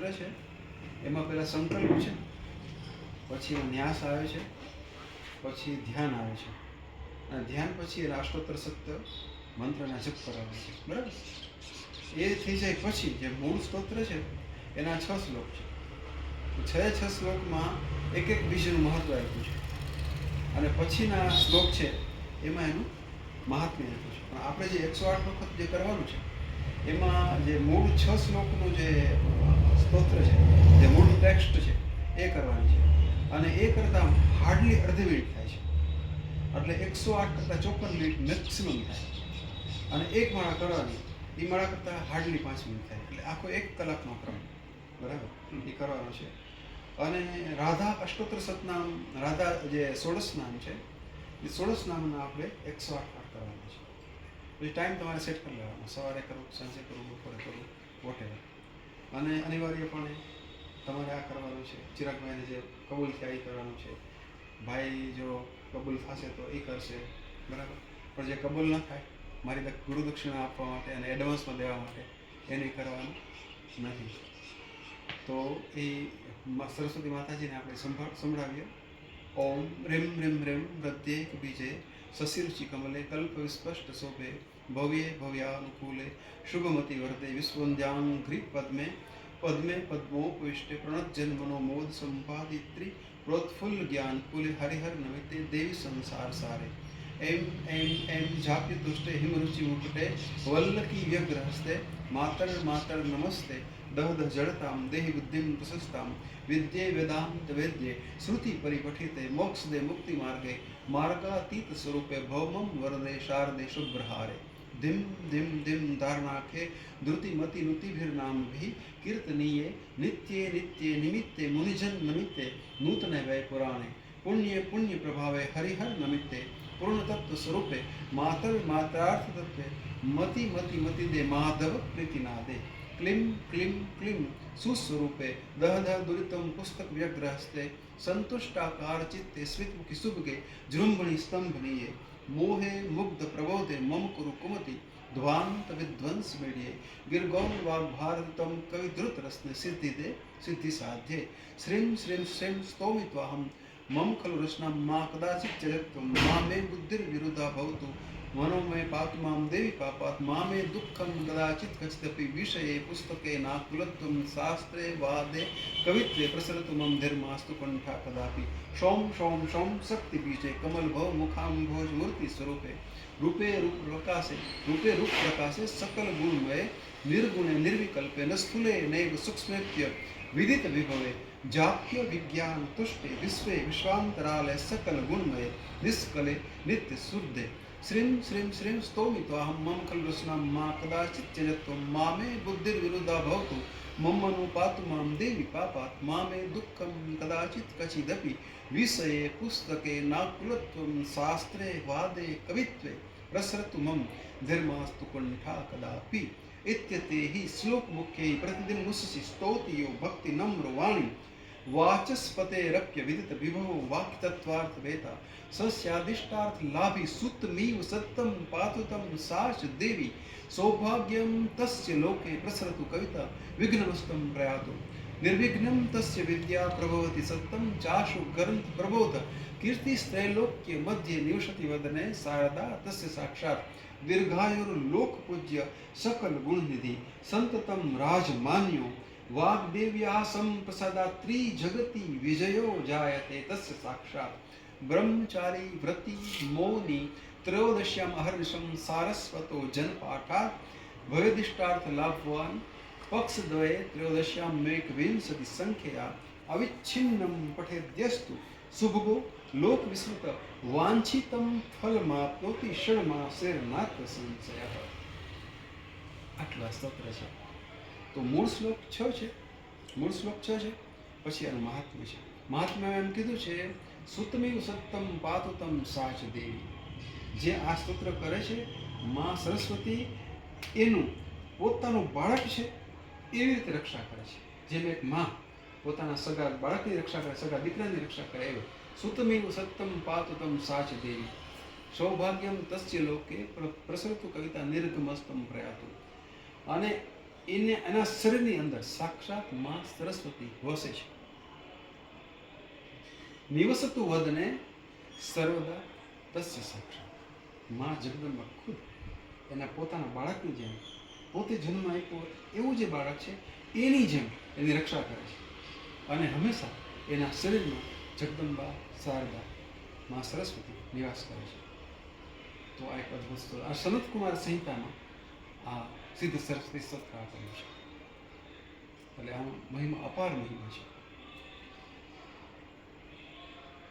સ્તોત્ર છે, એમાં પેલા સંકલ્પ છે, પછી ન્યાસ આવે છે, પછી ધ્યાન આવે છે. અને ધ્યાન પછી રાષ્ટ્રોત્તર સત્ય મંત્રના જપ કરાવે છે. બરાબર? એ થઈ જાય પછી જે મૂળ સ્તોત્ર છે, એના છ શ્લોક છે. છ છ શ્લોકમાં એક એક બીજનું મહત્વ આપ્યું છે. અને પછીના શ્લોક છે, એમાં એનું મહાત્મ્ય આપ્યું છે. પણ આપણે જે એકસો આઠ વખત જે કરવાનું છે એમાં જે મૂળ છ શ્લોકનું જે સ્તોત્ર છે જે મૂળ ટેક્સ્ટ છે એ કરવાની છે. અને એ કરતાં હાર્ડલી અડધી મિનિટ થાય છે. એટલે એકસો આઠ કરતાં ચોપન મિનિટ મેક્સિમમ થાય. અને એક માળા કરવાની એ માળા કરતાં હાર્ડલી પાંચ મિનિટ થાય. એટલે આખો એક કલાકનો ક્રમ. બરાબર? એ કરવાનો છે. અને રાધા અષ્ટોત્તર સતનામ રાધા જે સોળસ નામ છે એ સોળસ નામના આપણે એકસો આઠ પાઠ કરવાના છે. પછી ટાઈમ તમારે સેટ કરી લેવાનો. સવારે કરવું સાંજે કરવું બપોરે કરવું વોટેવર અને અનિવાર્યપણે તમારે આ કરવાનું છે. ચિરાગભાઈને જે કબૂલ થયા એ કરવાનું છે. ભાઈ જો કબૂલ થશે તો એ કરશે. બરાબર? પણ જે કબૂલ ન થાય, મારી ગુરુદક્ષિણા ગુરુ આપવા માટે અને એડવાન્સમાં દેવા માટે એને કરવાનું નથી. તો એ સરસ્વતી માતાજીને આપણે સંભાળ સંભળાવીએ. ઓમ રેમ રેમ રેમ, પ્રત્યેક બીજે સશીર્ષિ કમલે કલ્પ વિસ્પષ્ટ શોભે ભવ્યે ભવ્યાનુકૂલે શુભમતી વર્તે વિશ્વંદ્યાં ઘ્રી પદ્મે પદ્મે પદ્મોપવિષ્ટે પ્રણજન્મનો મોદ સંપાદિત્રી પ્રોત્ફુલ્લ જ્ઞાન કુલે હરિહર નમિતે દેવી સંસાર સારે એમ એમ એમ જાપ્ય તુષ્ટે હિમરુચિ મુકુટે વલ્લકી વ્યગ્ર હસ્તે માતર માતર નમસ્તે दहद जड़ताम देहि बुद्धिम प्रशस्ताम विद्ये वेदांत वेद्ये, श्रुति परिपठिते मोक्ष दे मुक्ति मार्गे मार्गातीत स्वरूपे भौमम वरदे, शारदे शुभ्रहारे। दिम दिम दिम धारणाखे द्रुतिमति नुतिभिर्नाम भी कीर्तनीय, नित्ये नित्ये, निमित्ते, मुनिजन नमित्ते, नूतने वै पुराणे। पुण्य पुण्य प्रभावे, हरिहर नमित्ते पूर्ण तत्व स्वरूपे मातर मात्रार्थ तत्व मति मति मति दे, माधव प्रीतिना दे ક્લિમ ક્લિમ ક્લિમ, સુસ્વરૂપે દહ દહ દુરિતમ પુસ્તક વ્યગ્રહસ્તે, સંતુષ્ટાકાર ચિત્તે સ્મિતમુખી શુભગે જૃંભણી સ્તંભનીયે, મોહે મુગ્ધ પ્રબોધે મમ કુરુ કુમતિ, ધ્વાંત વિધ્વંસ મેળીએ ગિરગૌર વાગ ભારતમ કવિ ધૃત રસને સિદ્ધિ દે, સિદ્ધિ સાધ્યે, શ્રીમ શ્રીમ શ્રીમ, સ્તોમિત્વાહમ મમ ખલુ રચના મા કદાચિત જગત્વમ મા મે બુદ્ધિર વિરુદ્ધા ભવતુ મનોમય પાતુ મામ દેવી પાપાત, મા મે દુઃખમ કદાચિત કચિદપી વિષયે પુસ્તકે નાકુલત્વમ શાસ્ત્રે વાદે કવિત્વે પ્રસરતુ મમ ધર્માસ્તુ કંઠા કદાપી. સોમ સોમ સોમ શક્તિ બીજે, કમલ ભવ મુખાંભોજ મૂર્તિ સ્વરૂપે, રૂપે રૂપ પ્રકાશે, રૂપે રૂપ પ્રકાશે સકલ ગુણમય નિર્ગુણે, નિર્વિકલ્પે ન સ્થૂલે નૈવ સૂક્ષ્મેત્ય વિદિત વિભવે. જાપ્ય વિજ્ઞાન તુષ્ટે વિશ્વે વિશ્વાંતરાલય સકલ ગુણમય નિષ્કલે નિત્ય શુદ્ધે શ્રીમ શ્રીમ શ્રીમ સ્તોમિ ત્વાહમ મમ ખલ્વસ્નામ મા કદાચિત ચજત્વમ મા મે બુદ્ધિર વિરુદ્ધા ભવતુ મમ્મનું પાતુ મામ દેવી પાપાત મા મે દુઃખમ કદાચિત કચિદપી વિષયે પુસ્તકે નાકુલત્વમ શાસ્ત્રે વાદે કવિત્વે પ્રસરતુ મમ ધર્માસ્તુ કંઠા इत्यतेहि श्लोकमुख्यैः प्रतिदिनमुशिष्टोतियो भक्तिनम्रवाणी वाचस्पतेरप्य विदित विभवो वाक्तत्त्वार्थवेता सस्यादिष्टार्थलाभि सुतमिव सत्तं पातु तं साश देवी सौभाग्यं तस्य लोके प्रसरतु कविता विघ्नमस्तं प्रयातु નિર્વિઘ્નમ તસ્ય વિદ્યા પ્રભવતી સત્તમ ચાશુ ગ્રંથ પ્રબોધ કીર્તિસ્ત્રૈલોક્ય મધ્ય નિવસતિ વદને શારદા તસ્ય સાક્ષાત દીર્ઘાયુર્લોક પૂજ્ય સકલ ગુણનિધિ સંતતમ રાજમાન્યો વાગ્દેવ્યાસમ પ્રસાદા ત્રિજગતિ વિજયો જાયતે તસ્ય સાક્ષાત બ્રહ્મચારી વ્રતિ મૌની ત્રયોદશ્યામ અહર્નિશમ સારસ્વતો જનપાઠાત ભવેદિષ્ટાર્થ લાભવાન लाभवान् पक्षद्वये त्रयोदश्यां मेकविंशति संख्यया अविच्छिन्नं पठेद्यस्तु શુભગો લોક વિસ્મૃત વાંછિતમ ફલમાપ્નોતિ ષડમાસેરનાથ સંશય આટલું આ સ્તોત્ર છે તો મૂળ શ્લોક છ છે મૂળ શ્લોક છ છે પછી આનું મહાત્મ્ય છે મહાત્મ્ય એમ કીધું છે સુતમેવ સત્તમ પાતુતમ સાચ દેવી જે આ સ્તોત્ર કરે છે માં સરસ્વતી એનું પોતાનું બાળક છે એવી રીતે રક્ષા કરે છે. જેમ એક માં પોતાના સગા બાળકની રક્ષા કરે, સગા દીકરાની રક્ષા કરે એવો. સુતમેવ સત્તમ પાતુતમ સાચ દેવી. સૌભાગ્યમ તસ્ય લોકે પ્રસરતુ કવિતા નિર્ગમસ્તમ પ્રયાતુ. અને એને, એના શરીરની અંદર સાક્ષાતમાં સરસ્વતી વસે છે. નિવસતું વદને સર્વદા તસ્ય સાક્ષાત. માં જગદંબા ખુદ એના પોતાના બાળકની જેમ પોતે જન્મ આપ્યો એવું જે બાળક છે, એની જેમ એની રક્ષા કરે છે. અને હંમેશા એના શરીરમાં જગદંબા શારદા માં સરસ્વતી નિવાસ કરે છે. તો આ એક અદભુત સ્થળ આ સનતકુમાર સંહિતામાં આ સિદ્ધ સરસ્વતી સત્કાર આપેલું છે. એટલે આમ મહિમા અપાર મહિમા છે.